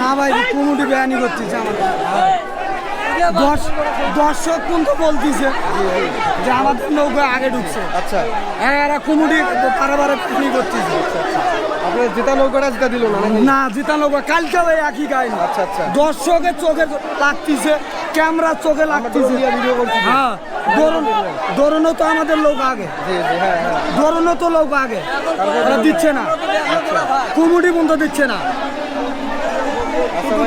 না ভাই কুমুটি বেয়ানি করতেছে আমাদের। দর্শক কিন্তু বলতেছে যে আমাদের নৌকা আগে ঢুকছে। আচ্ছা। হ্যাঁ এরা কুমুটি বারে বারে পিকনি করতেছে। আপনার জেতা নৌকাটা জেতা দিল না না জিতা নৌকা কালকে ভাই একই গাইনি আচ্ছা, আচ্ছা। দর্শকের চোখে লাগতেছে ক্যামেরা চোখে লাগতেছে। ভিডিও করছি। হ্যাঁ দৌড়ন দৌড়নও তো আমাদের লোক আগে। জি জি হ্যাঁ হ্যাঁ। দৌড়নও তো লোক আগে। ওরা দিচ্ছে না। কুমুটি বন্ধ দিচ্ছে না।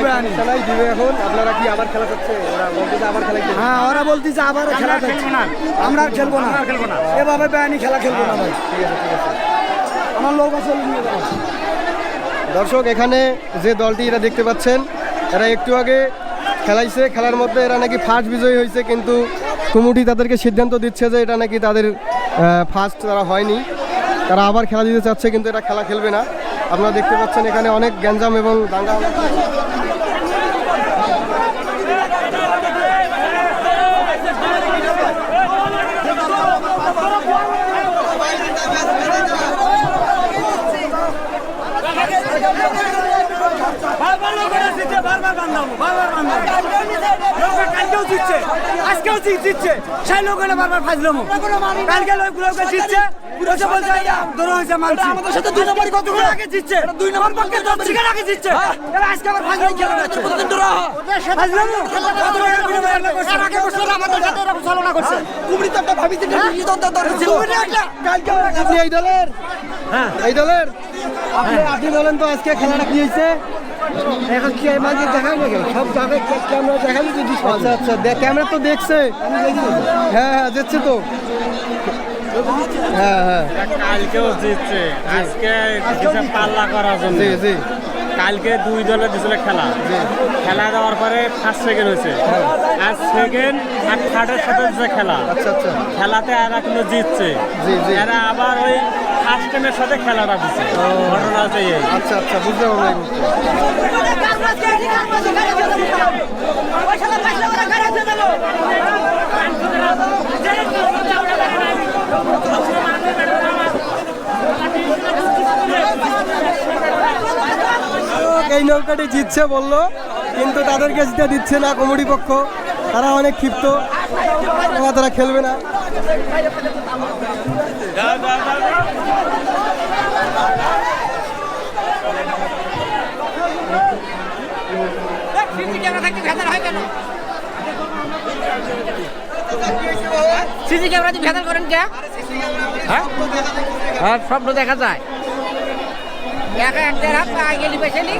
ভাই, খেলাই দিবে আপনারা কি আবার খেলা করছে? আবার খেলা হ্যাঁ ওরা বলতেছে আবার খেলা আমরা খেলব না। খেলব না। এভাবে বেআইনি খেলা খেলব না ভাই। ঠিক আছে ঠিক আছে। আমার লোক আছে দর্শক এখানে যে দলটি এরা দেখতে পাচ্ছেন এরা একটু আগে খেলাইছে, খেলার মধ্যে এরা নাকি ফার্স্ট বিজয়ী হয়েছে, কিন্তু কুমুটি তাদেরকে সিদ্ধান্ত দিচ্ছে যে এটা নাকি তাদের ফার্স্ট তারা হয়নি। তারা আবার খেলা দিতে চাচ্ছে, কিন্তু এটা খেলা খেলবে না। আপনারা দেখতে পাচ্ছেন এখানে অনেক গ্যাঞ্জাম এবং দাঙ্গা। জিতছে, বারবার বান্ধাবো, বারবার বান্ধাবো। কালকেও জিতছে, আজকেও জিতছে। সেই লোকেরা বারবার ফাজলামো। কালকে লোক- লোকে জিতছে, বলছে বলছে, ধরো হয়েছে মানছি।" ওরা আগে জিতছে। কমপক্ষে দশ সেকেন্ড আগে জিতছে। আজকে আবার ফাজলামো খেলা করছে। ফাজলামো? এর আগে বছর আমাদের সাথে এরকম ছলনা করছে। কুমির একটা- আপনি এই দলের এই দলের আপনি আপনি বলেন তো আজকে খেলাটা কি হয়েছে এখন কি মাঝে দেখাই না সব জায়গায় ক্যামেরা দেখাই যদি আচ্ছা আচ্ছা ক্যামেরা তো দেখছে। হ্যাঁ হ্যাঁ দেখছে তো। হ্যাঁ হ্যাঁ। কালকেও জিতছে। আজকে পাল্লা করার জন্য। জি জি। কালকে দুই দলে দিছিল খেলা। খেলা দেওয়ার পরে ফার্স্ট সেকেন্ড হয়েছে। আর সেকেন্ড আর থার্ডের সাথে খেলা। আচ্ছা আচ্ছা। খেলাতে এরা কিন্তু জিতছে। জি, জি। এরা আবার ওই ফার্স্ট সাথে খেলাটা ঘটনা এই। আচ্ছা আচ্ছা বুঝতে পারলাম এই নৌকাটি জিতছে বলল কিন্তু তাদেরকে জিতে দিচ্ছে না কমিটি পক্ষ। তারা অনেক ক্ষিপ্ত। তারা তারা খেলবে না। সিসি ক্যামেরা দিয়ে ভেজাল করেন কে? হ্যাঁ? হ্যাঁ স্বপ্ন দেখা যায়। একা এক দেড় হাত আগে গেলি পেছালি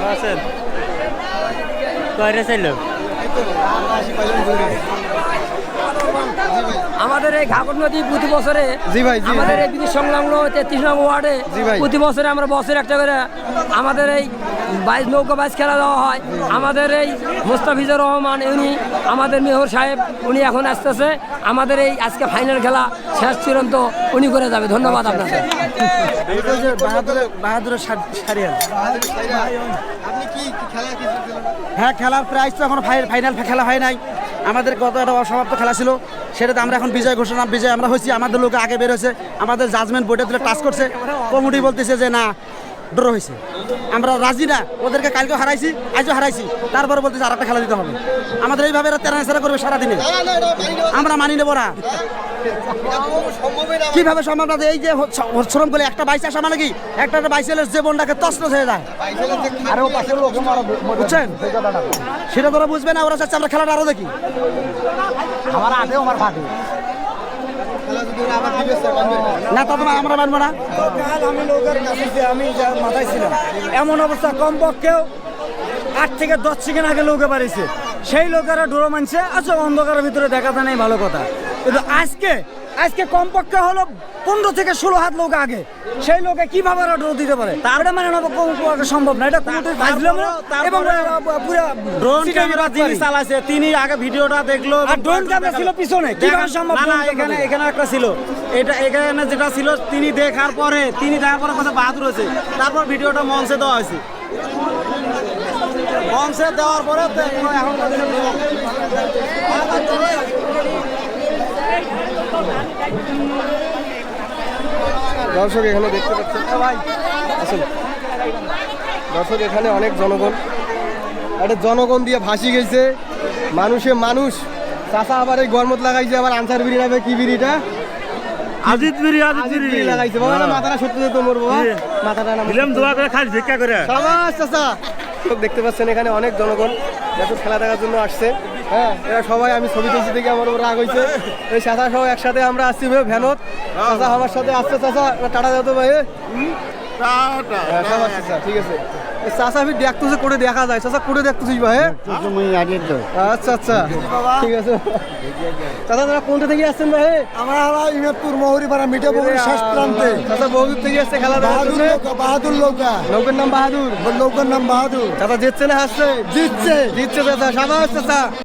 কয়টা ছিল? আমাদের এই ঘাগর নদী প্রতি বছরে জি ভাই, আমাদের এই ব্রিটিশ সংলগ্ন তেত্রিশ নম্বর ওয়ার্ডে প্রতি বছরে আমরা বছর একটা করে আমাদের এই বাইশ নৌকা বাইশ খেলা দেওয়া হয়। আমাদের এই মোস্তাফিজুর রহমান উনি আমাদের মেহর সাহেব উনি এখন আসতেছে। আমাদের এই আজকে ফাইনাল খেলা শেষ চূড়ান্ত উনি করে যাবে। ধন্যবাদ আপনাকে। বাহাদুরের সারিয়াল। আপনি কি কি খেলা কি হ্যাঁ খেলার প্রাইস তো এখন ফাইনাল খেলা হয় নাই। আমাদের কত একটা অসমাপ্ত খেলা ছিল, সেটাতে আমরা এখন বিজয় ঘোষণা, বিজয় আমরা হয়েছি, আমাদের লোক আগে বের হয়েছে, আমাদের জাজমেন্ট বোর্ডে তুলে টাচ করছে। কমিটি বলতেছে যে না ড্র হয়েছে আমরা রাজি না ওদেরকে কালকে হারাইছি আজও হারাইছি। তারপরে বলতেছে আর একটা খেলা দিতে হবে। আমাদের এইভাবে এরা তেরা নেশারা করবে সারাদিনে। আমরা মানি নেব না। কীভাবে সম্ভব না এই যে শ্রম করলে একটা বাইশ আসা মানে কি? একটা একটা বাইশ যে বনটাকে তসনস হয়ে যায়। আরে ও পাশের লোক বুঝছেন? সেটা তোরা বুঝবে না ওরা চাচ্ছে আমরা খেলাটা আরও দেখি। আমার আগে আমার ফাটে। না, তা তোমার আমরা মানবো না। কাল আমি লোকের কাছে আমি মাথায় ছিলাম এমন অবস্থা, কমপক্ষেও আট থেকে দশ সেকেন্ড আগে লোকে বাড়িছে সেই লোকেরা ডোরো মানছে আচ্ছা অন্ধকারের ভিতরে দেখাতে নেই নাই, ভালো কথা। কিন্তু আজকে আজকে কমপক্ষে হলো পনেরো থেকে ষোলো হাত লোক আগে। সেই লোকে কীভাবে ওরা ড্রোন দিতে পারে? তারপরে মানে সম্ভব না। এটা কোনো ফাজলামো এবং পুরো ড্রোন ক্যামেরা যিনি চালাইছে তিনি আগে ভিডিওটা দেখল আর ড্রোন ক্যামেরা ছিল পিছনে। কীভাবে সম্ভব না এখানে এখানে একটা ছিল। এটা এখানে যেটা ছিল তিনি দেখার পরে তিনি দেখার পরে কথা বাহাদুর হয়েছে। তারপর ভিডিওটা মঞ্চে দেওয়া হয়েছে। মঞ্চে দেওয়ার পরে এখন দর্শক এখানে দেখতে পাচ্ছেন। ভাই আসুন। দর্শক এখানে অনেক জনগণ। একটা জনগণ দিয়ে ভাসি গেছে। মানুষে মানুষ। চাষা আবার এই গরমত লাগাইছে আবার আনসার বিড়ি নামে কি বিড়িটা আজিত বিরি আজিত বিড়ি। লাগাইছে। বাবা মাথাটা সত্যি তো মোর বাবা মাথাটা দিলাম দোয়া করে খাস ভিক্ষা করে। সমাজ চাচা। লোক দেখতে পাচ্ছেন এখানে অনেক জনগণ যত খেলা দেখার জন্য আসছে। হ্যাঁ এরা সবাই আমি ছবি তুলছি দেখে আমার উপর রাগ হয়েছে। এই চাচা সহ একসাথে আমরা আসছি ভাই ভ্যানত চাচা আমার সাথে আসছে চাচা টাটা দাও তো ভাই হ্যাঁ, ঠিক আছে। চাচা আমি দেখতেছে করে দেখা যায়। চাচা করে দেখতেছিস ভাই আচ্ছা আচ্ছা। ঠিক আছে। চাচা তোরা কোনটা থেকে আসছেন ভাই আমরা ইমেদপুর মিঠা মিঠাপুকুর শেষ প্রান্তে চাচা বহুদূর থেকে আসছে খেলা বাহাদুর বাহাদুর নৌকা নৌকার নাম বাহাদুর? নৌকার নাম বাহাদুর। চাচা জিতছে না হাসছে জিতছে। জিতছে চাচা সাবাস চাচা।